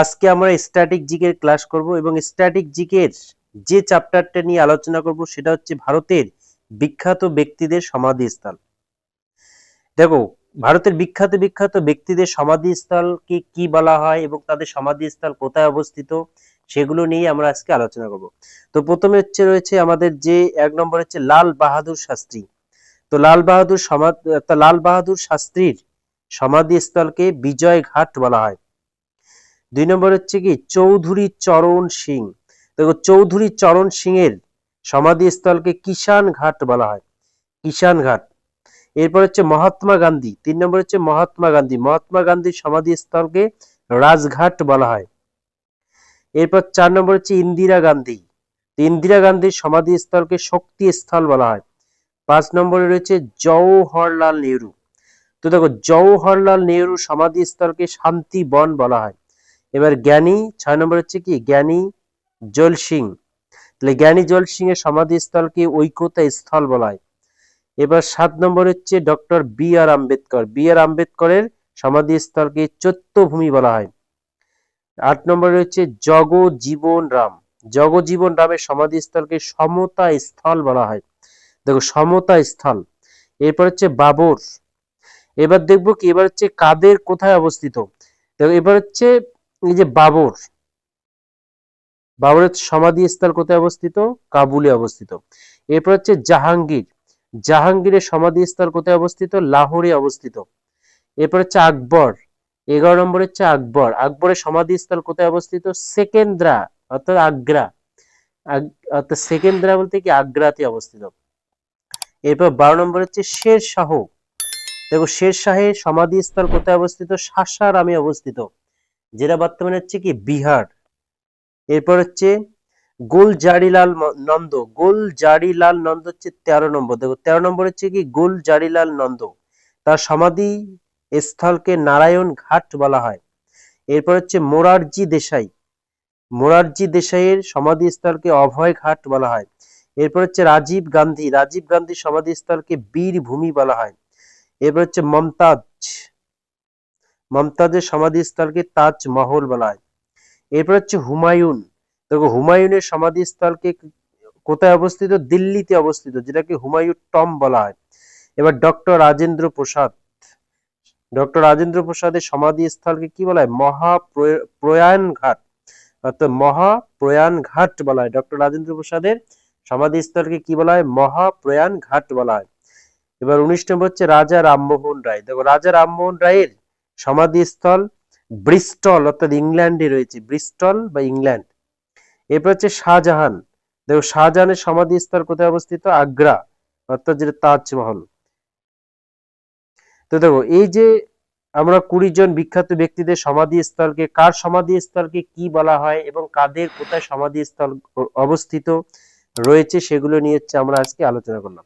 আজকে আমরা স্ট্যাটিক জিকের ক্লাস করব এবং স্ট্যাটিক জিকের যে চ্যাপ্টারটা নিয়ে আলোচনা করব সেটা হচ্ছে ভারতের বিখ্যাত ব্যক্তিদের সমাধি সমাধিস্থল। দেখো, ভারতের বিখ্যাত বিখ্যাত ব্যক্তিদের সমাধি সমাধিস্থলকে কি বলা হয় এবং তাদের সমাধিস্থল কোথায় অবস্থিত সেগুলো নিয়ে আমরা আজকে আলোচনা করব। তো প্রথমে হচ্ছে রয়েছে আমাদের যে এক নম্বর হচ্ছে লাল বাহাদুর শাস্ত্রী। তো লাল বাহাদুর সমাধ লাল বাহাদুর শাস্ত্রীর সমাধিস্থলকে বিজয় ঘাট বলা হয়। দুই নম্বর হচ্ছে কি, চৌধুরী চরণ সিং। দেখো, চৌধুরী চরণ সিং এর সমাধিস্থলকে কিষান ঘাট বলা হয়। কিষান ঘাট। এরপর হচ্ছে মহাত্মা গান্ধী। তিন নম্বর হচ্ছে মহাত্মা গান্ধী। মহাত্মা গান্ধীর সমাধিস্থলকে রাজঘাট বলা হয়। এরপর চার নম্বর হচ্ছে ইন্দিরা গান্ধী। ইন্দিরা গান্ধীর সমাধিস্থলকে শক্তি স্থল বলা হয়। পাঁচ নম্বরে রয়েছে জওহরলাল নেহরু। তো দেখো, জওহরলাল নেহরু সমাধিস্থলকে শান্তি বন বলা হয়। এবার জ্ঞানী, ছয় নম্বর হচ্ছে কি? জ্ঞানী জল সিং তাহলে জ্ঞানী জল সিং এর সমাধিস্থলকে ঐক্যতা স্থল বলা হয়। এবার সাত নম্বর হচ্ছে doctor B R Ambedkar. B R আম্বেদকরের সমাধিস্থলকে চৈত্যভূমি বলা হয়। আট নম্বরে হচ্ছে জগজীবন রাম। জগজীবন রামের সমাধিস্থলকে সমতা স্থল বলা হয়। দেখো সমতা স্থল এরপর হচ্ছে বাবর। এবার দেখব কি? এবার হচ্ছে কাদের কোথায় অবস্থিত? দেখো, এবার হচ্ছে এই যে বাবর, বাবরের সমাধিস্থল কোথায় অবস্থিত? কাবুলে অবস্থিত। এরপর হচ্ছে জাহাঙ্গীর। জাহাঙ্গীরের সমাধিস্থল কোথায় অবস্থিত? লাহোরে অবস্থিত। এরপর হচ্ছে আকবর। এগারো নম্বর হচ্ছে আকবর। আকবরের সমাধিস্থল কোথায় অবস্থিত? সেকেন্দ্রা, অর্থাৎ আগ্রা। আগ- অর্থাৎ সেকেন্দ্রা বলতে কি? আগ্রাতে অবস্থিত। এরপর বারো নম্বর হচ্ছে শের শাহ দেখো শের শাহের সমাধিস্থল কোথায় অবস্থিত? সাসারামে অবস্থিত। যেটা বর্তমানে হচ্ছে কি বিহার। এরপর হচ্ছে গোলজারিলাল ম- নন্দ। গোলজারিলাল নন্দ হচ্ছে তেরো নম্বর। দেখো, তেরো নম্বর হচ্ছে কি গোলজারিলাল নন্দ। তার সমাধি স্থলকে নারায়ণ ঘাট বলা হয়। এরপর হচ্ছে মোরারজি দেশাই। মোরারজি দেশাইয়ের সমাধিস্থলকে অভয় ঘাট বলা হয়। এরপর হচ্ছে রাজীব গান্ধী। রাজীব গান্ধীর সমাধিস্থলকে বীর ভূমি বলা হয়। এরপর হচ্ছে মমতাজ। মমতাজের সমাধিস্থলকে তাজমহল বলা হয়। এরপর হচ্ছে হুমায়ুন। দেখো, হুমায়ুনের সমাধিস্থলকে কোথায় অবস্থিত? দিল্লিতে অবস্থিত, যেটাকে হুমায়ুন টম বলা হয়। এবার ডক্টর রাজেন্দ্র প্রসাদ। ডক্টর রাজেন্দ্র প্রসাদের সমাধিস্থলকে কি বলা হয়? মহা প্রয়াণ ঘাট অর্থাৎ মহা প্রয়াণ ঘাট বলা হয়। ডক্টর রাজেন্দ্র প্রসাদের সমাধিস্থলকে কি বলা হয়? মহা প্রয়াণ ঘাট বলা হয়। এবার উনিশ নম্বর হচ্ছে রাজা রামমোহন রায়। দেখো, রাজা রামমোহন রায়ের সমাধিস্থল ব্রিস্টল, অর্থাৎ ইংল্যান্ডে রয়েছে, ব্রিস্টল বা ইংল্যান্ড। এরপর হচ্ছে শাহজাহান। দেখো, শাহজাহানের সমাধিস্থল কোথায় অবস্থিত? আগ্রা, অর্থাৎ যেটা তাজমহল। তো দেখো, এই যে আমরা কুড়ি জন বিখ্যাত ব্যক্তিদের সমাধিস্থলকে, কার সমাধিস্থলকে কি বলা হয় এবং কাদের কোথায় সমাধিস্থল অবস্থিত রয়েছে, সেগুলো নিয়ে হচ্ছে আমরা আজকে আলোচনা করলাম।